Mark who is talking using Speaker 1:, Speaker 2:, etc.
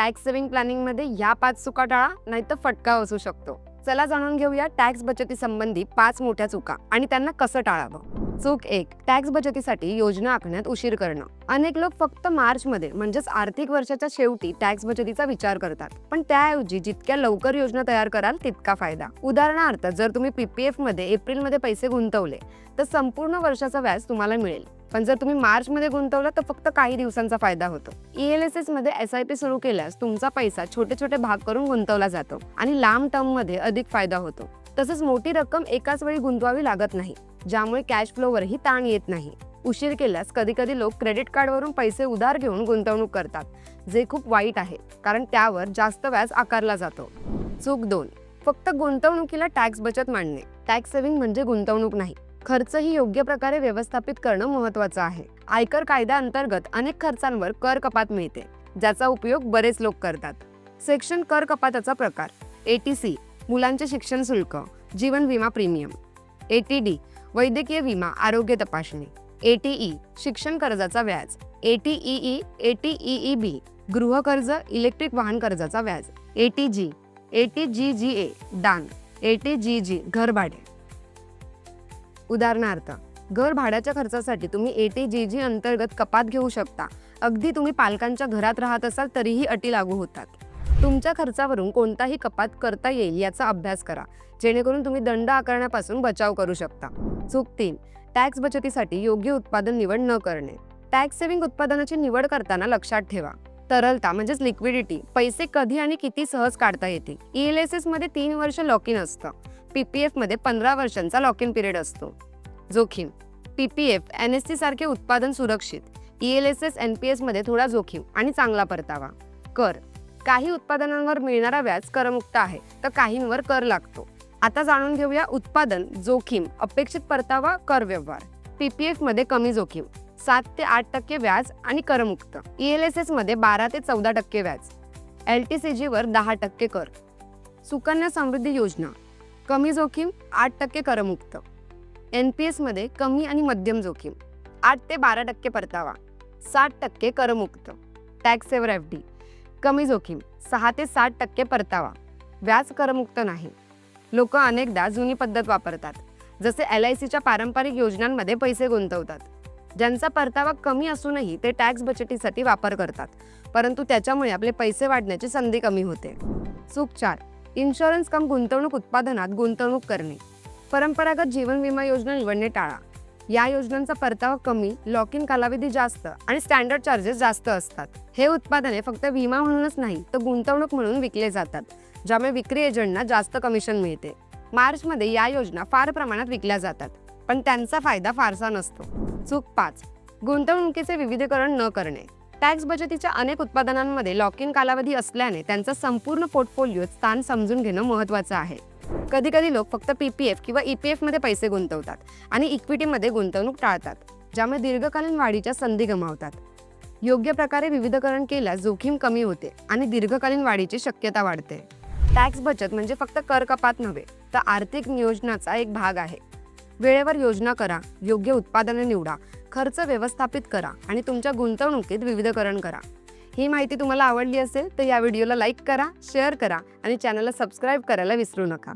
Speaker 1: Tax saving प्लॅनिंगमध्ये या पाच चुका टाळा नाही तर फटका असू शकतो. चला जाणून घेऊया टॅक्स बचती संबंधी पाच मोठ्या चुका आणि त्यांना कसं टाळावं. चूक एक टॅक्स बचतीसाठी योजना आखण्यात उशीर करणं. अनेक लोक फक्त मार्च मध्ये म्हणजेच आर्थिक वर्षाच्या शेवटी टॅक्स बचतीचा विचार करतात. पण त्याऐवजी जितक्या लवकर योजना तयार कराल तितका फायदा. उदाहरणार्थ जर तुम्ही पीपीएफमध्ये एप्रिलमध्ये पैसे गुंतवले तर संपूर्ण वर्षाचा व्याज तुम्हाला मिळेल. पण जर तुम्ही मार्चमध्ये गुंतवला गुंतवलं तर फक्त काही दिवसांचा फायदा होतो. ई एल एसमध्ये एस आय पी सुरू केल्यास तुमचा पैसा छोटे छोटे भाग करून गुंतवला जातो आणि लांब टर्ममध्ये अधिक फायदा होतो. तसंच मोठी रक्कम एकाच वेळी गुंतवावी लागत नाही ज्यामुळे कॅश फ्लोवरही ताण येत नाही. उशीर केल्यास कधी कधी लोक क्रेडिट कार्डवरून पैसे उधार घेऊन गुंतवणूक करतात जे खूप वाईट आहे कारण त्यावर जास्त व्याज आकारला जातो. चूक दोन फक्त गुंतवणुकीला टॅक्स बचत मांडणे. टॅक्स सेव्हिंग म्हणजे गुंतवणूक नाही. खर्चही योग्य प्रकारे व्यवस्थापित करणं महत्वाचं आहे. आयकर कायद्याअंतर्गत अनेक खर्चांवर कर कपात मिळते ज्याचा उपयोग बरेच लोक करतात. सेक्शन कर कपाताचा प्रकार एटीसी मुलांचे शिक्षण शुल्क जीवन विमा प्रीमियम. एटीडी वैद्यकीय विमा आरोग्य तपासणी. एटीई शिक्षण कर्जाचा व्याज. एटीईई एटीईई बी गृहकर्ज इलेक्ट्रिक वाहन कर्जाचा व्याज. एटीजी ए दान. एटीजीजी घर भाडे. उदाहरणार्थ घर भाड्याच्या खर्चासाठी तुम्ही ए टी जी जी अंतर्गत कपात घेऊ शकता. अगदी तुम्ही पालकांच्या घरात राहत असाल तरीही अटी लागू होतात. तुमच्या खर्चावरून कोणताही कपात करता येईल याचा अभ्यास करा. जेणेकरून तुम्ही दंड आकारण्यापासून बचाव करू शकता. चूक तीन टॅक्स बचतीसाठी योग्य उत्पादन निवड न करणे. टॅक्स सेव्हिंग उत्पादनाची निवड करताना लक्षात ठेवा. तरलता म्हणजेच लिक्विडिटी पैसे कधी आणि किती सहज काढता येते? ईएलएसएसमध्ये तीन वर्ष लॉक इन असतं. पीपीएफमध्ये पंधरा वर्षांचा लॉक इन पिरियड असतो. जोखीम. पीपीएफ एन एस सी सारखे उत्पादन सुरक्षित E L S S N P एसमध्ये थोडा जोखीम आणि चांगला परतावा. कर. काही उत्पादनांवर मिळणारा व्याज करमुक्त आहे तर काहींवर कर लागतो. आता जाणून घेऊया उत्पादन जोखीम अपेक्षित परतावा कर व्यवहार. पीपीएफमध्ये कमी जोखीम सात ते आठ टक्के व्याज आणि करमुक्त. ई एल एस एसमध्ये बारा ते चौदा टक्के व्याज. एल टी सी जीवर दहा टक्के कर. सुकन्या समृद्धी योजना. कमी जोखीम आठ टक्के करमुक्त. एन पी एसमध्ये कमी आणि मध्यम जोखीम आठ ते बारा टक्के परतावा साठ टक्के करमुक्त. टॅक्स सेवर एफ डी कमी जोखीम सहा ते साठ टक्के परतावा व्याज करमुक्त नाही. लोक अनेकदा जुनी पद्धत वापरतात जसे एल आय सीच्या पारंपरिक योजनांमध्ये पैसे गुंतवतात. ज्यांचा परतावा कमी असूनही ते टॅक्स बचतीसाठी वापर करतात परंतु त्याच्यामुळे आपले पैसे वाढण्याची संधी कमी होते. चूक चार इन्शुरन्स कम गुंतवणूक उत्पादनात गुंतवणूक करणे. परंपरागत जीवन विमा योजना निवडणे टाळा. या योजनांचा परतावा कमी लॉक इन कालावधी जास्त आणि स्टँडर्ड चार्जेस जास्त असतात. हे उत्पादने फक्त विमा म्हणूनच नाही तर गुंतवणूक म्हणून विकले जातात ज्यामुळे विक्री एजंटना जास्त कमिशन मिळते. मार्चमध्ये या योजना फार प्रमाणात विकल्या जातात पण त्यांचा फायदा फारसा नसतो. चूक पाच. गुंतवणुकीचे विविधीकरण न करणे. टॅक्स बचतीच्या अनेक उत्पादनांमध्ये लॉक इन कालावधी असल्याने त्यांचा संपूर्ण पोर्टफोलिओ स्थान समजून घेणं महत्त्वाचं आहे. कधी कधी लोक फक्त पीपीएफ किंवा ईपीएफमध्ये पैसे गुंतवतात आणि इक्विटीमध्ये गुंतवणूक टाळतात ज्यामुळे दीर्घकालीन वाढीच्या संधी गमावतात. योग्य प्रकारे विविधकरण केल्यास जोखीम कमी होते आणि दीर्घकालीन वाढीची शक्यता वाढते. टॅक्स बचत म्हणजे फक्त कर कपात नव्हे तर आर्थिक नियोजनाचा एक भाग आहे. वेळेवर योजना करा योग्य उत्पादने निवडा खर्च व्यवस्थापित करा आणि तुमच्या गुंतवणुकीत विविधकरण करा. ही माहिती तुम्हाला आवडली असेल तर या व्हिडिओला लाईक करा शेअर करा आणि चॅनलला सबस्क्राईब करायला विसरू नका.